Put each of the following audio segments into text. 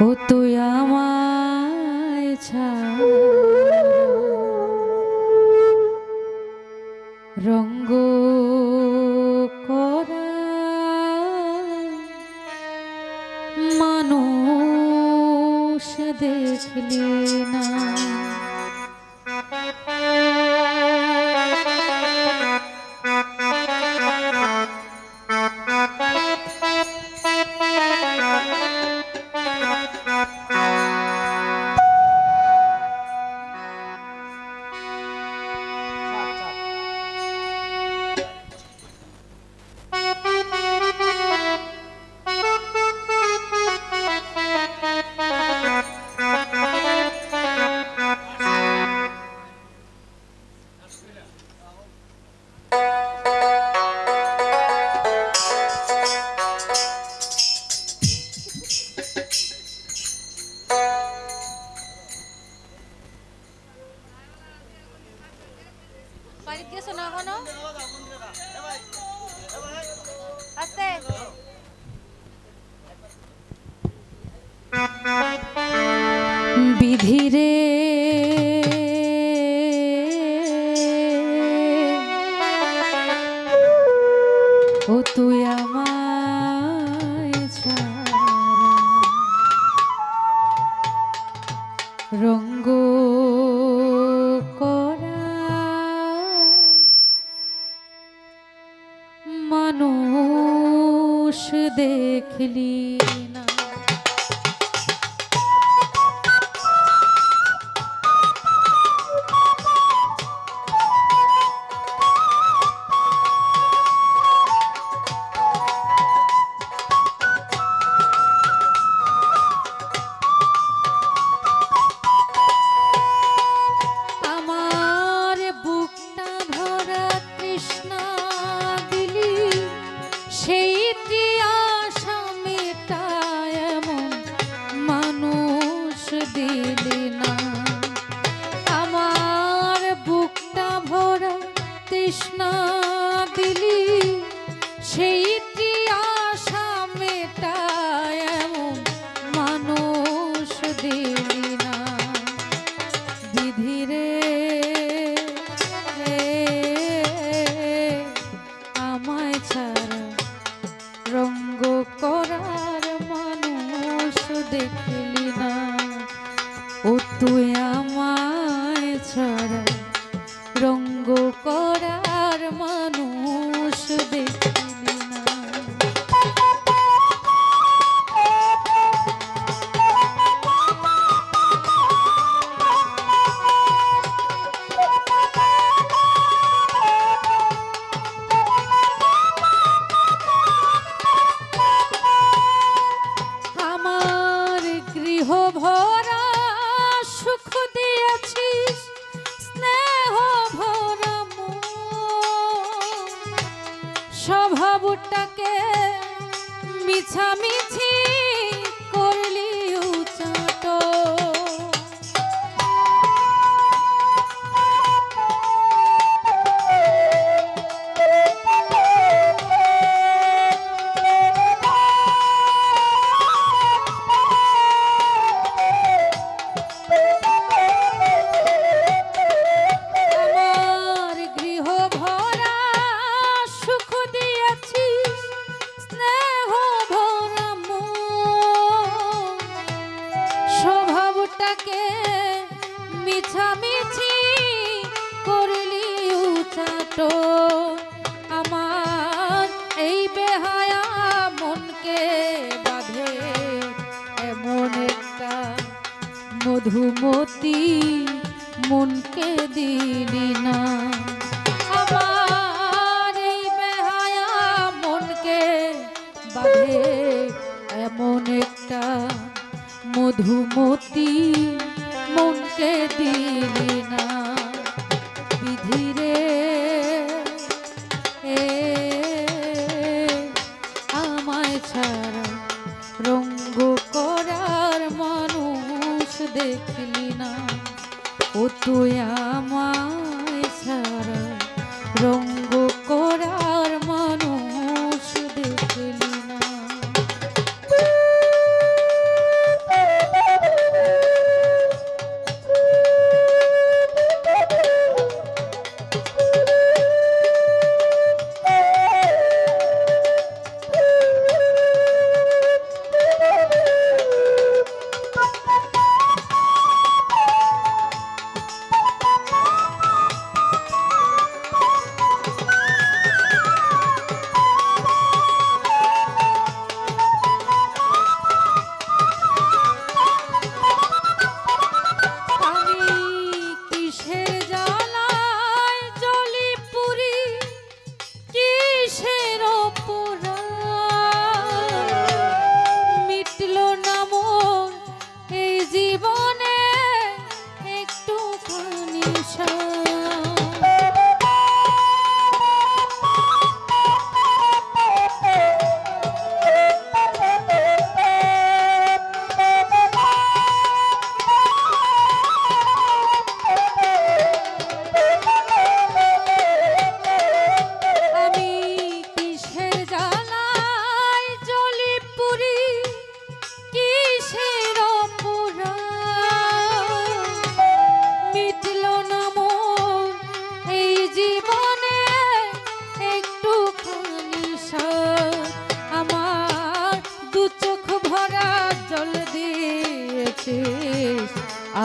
ও তুই আমায় রঙ্গ করা মানুষ দেখলি বিধিরে ও তুই আমায় রঙ্গ করা মানুষ দেখলি to be. থাকে মিছামিছি মধুমতি, মনকে দিলি না। আমার এই বেহায়া মনকে বাঁধে এমন একটা মধুমতি, মনকে দিলি না। দেখলি না? ও তুই আমায় ছাড়া রঙ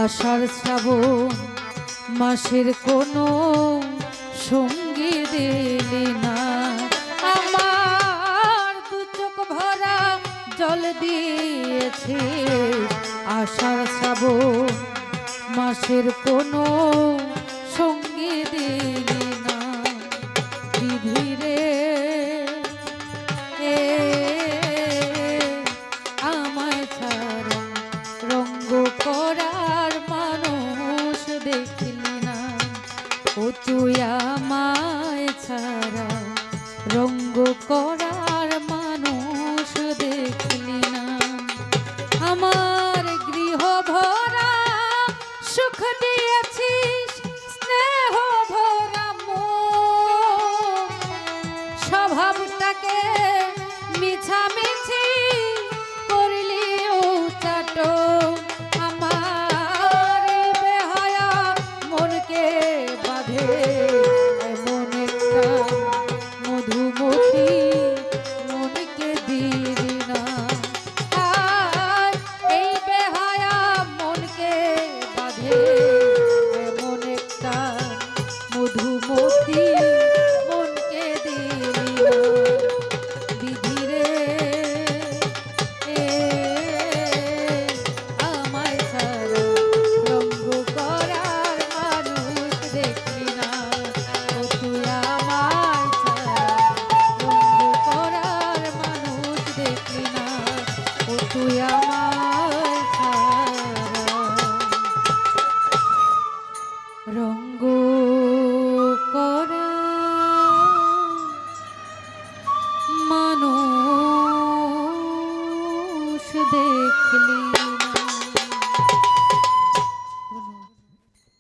আষাঢ় শ্রাবণ মাসের কোনো সঙ্গী দিলি না। আমার দু চোখ ভরা জল দিয়েছে। আষাঢ় শ্রাবণ মাসের কোনো रोम